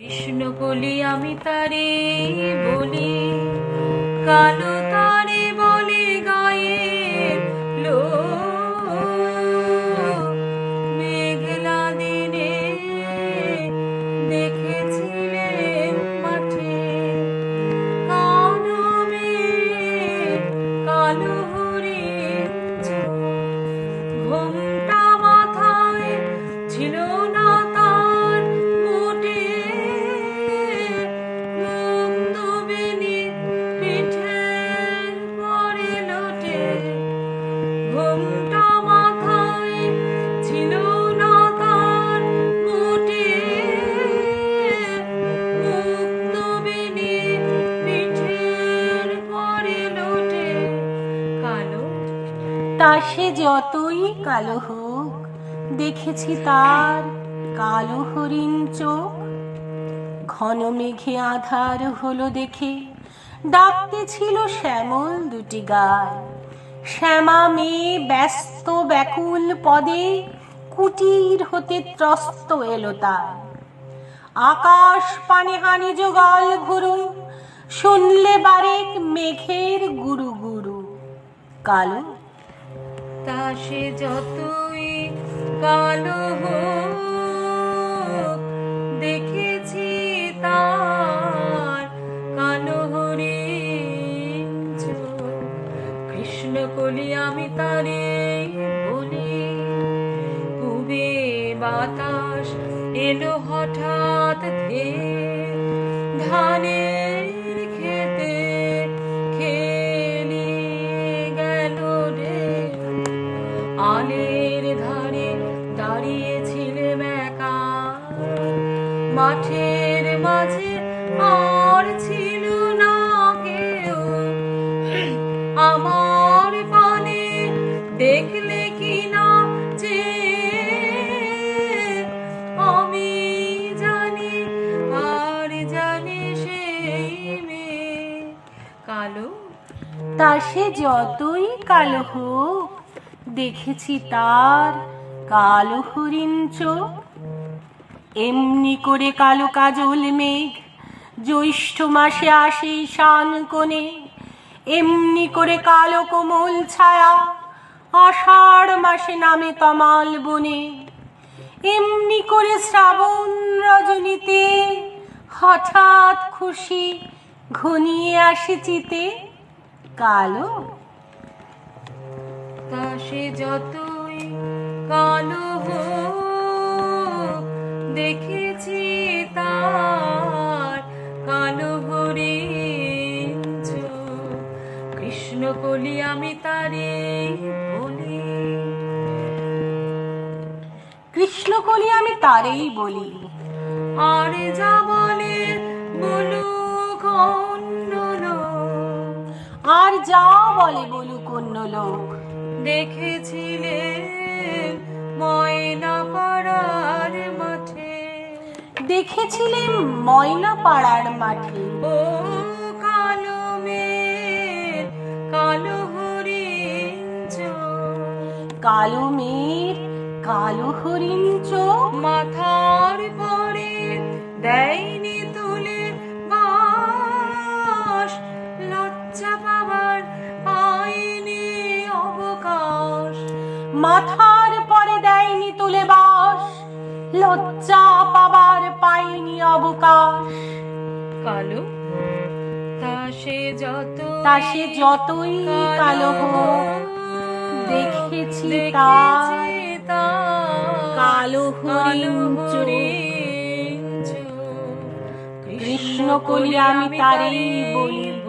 কৃষ্ণ বলি আমি তারে বলি কালো তা সে যতই কালো হোক, দেখেছি তার কালো হরিণ চোখ। ঘন মেঘে আধার হলো দেখে, ডাকতে ছিল শ্যামল দুটি গায়। শ্যামা মেয়ে ব্যস্ত ব্যাকুল পদে, কুটির হতে ত্রস্ত এলো তার। আকাশ পানে হানি যোগাল ঘুরু, শুনলে বারেক মেঘের গুরু গুরু। কালো তা সে যতই কালো হোক, দেখেছি তার কালো চোখ। কৃষ্ণ কলি আমি তারে বলি পুবে বাতাস এলো হঠাৎ ধেয়ে ধানের মাঠের মাঝে আর ছিল না কেউ। আমার পানে দেখলে কি যে আমি জানি, আর জানি সেই মেয়ে। কালো? তা সে যতই কালো হোক, দেখেছি তার কালো হরিণ চোখ। এমনি করে কালো কাজল মেঘ, জ্যৈষ্ঠ মাসে আসে শান কোণে। এমনি করে কালো কোমল ছায়া, আষাঢ় মাসে নামে তমাল বনে। এমনি করে শ্রাবণ রজনীতে হঠাৎ খুশি ঘনিয়ে আসে চিতে কালো। তা সে যতই কালো হোক কৃষ্ণ কলি আমি তারে বলি কৃষ্ণকলি আমি তারেই বলি। আর যা বলে বলুক অন্য লোক। আর যা বলে বলুক অন্য লোক। দেখেছিলেন ময়না পাড়ার মাঠে। দেখেছিলেন ময়না পাড়ার মাঠে। ও কালো মেয়ের কালো হরিণ চোখ মাথার পরে দেয়নি তুলে বাস। লজ্জা পাবার পাইনি অবকাশ। মাথার পরে দেয়নি তুলে বাস। লজ্জা পাবার পাইনি অবকাশ। কালো? তা সে যত তা সে যতই কালো হোক দেখেছি কালো হরিণ। কৃষ্ণ কলি আমি তারই বলি।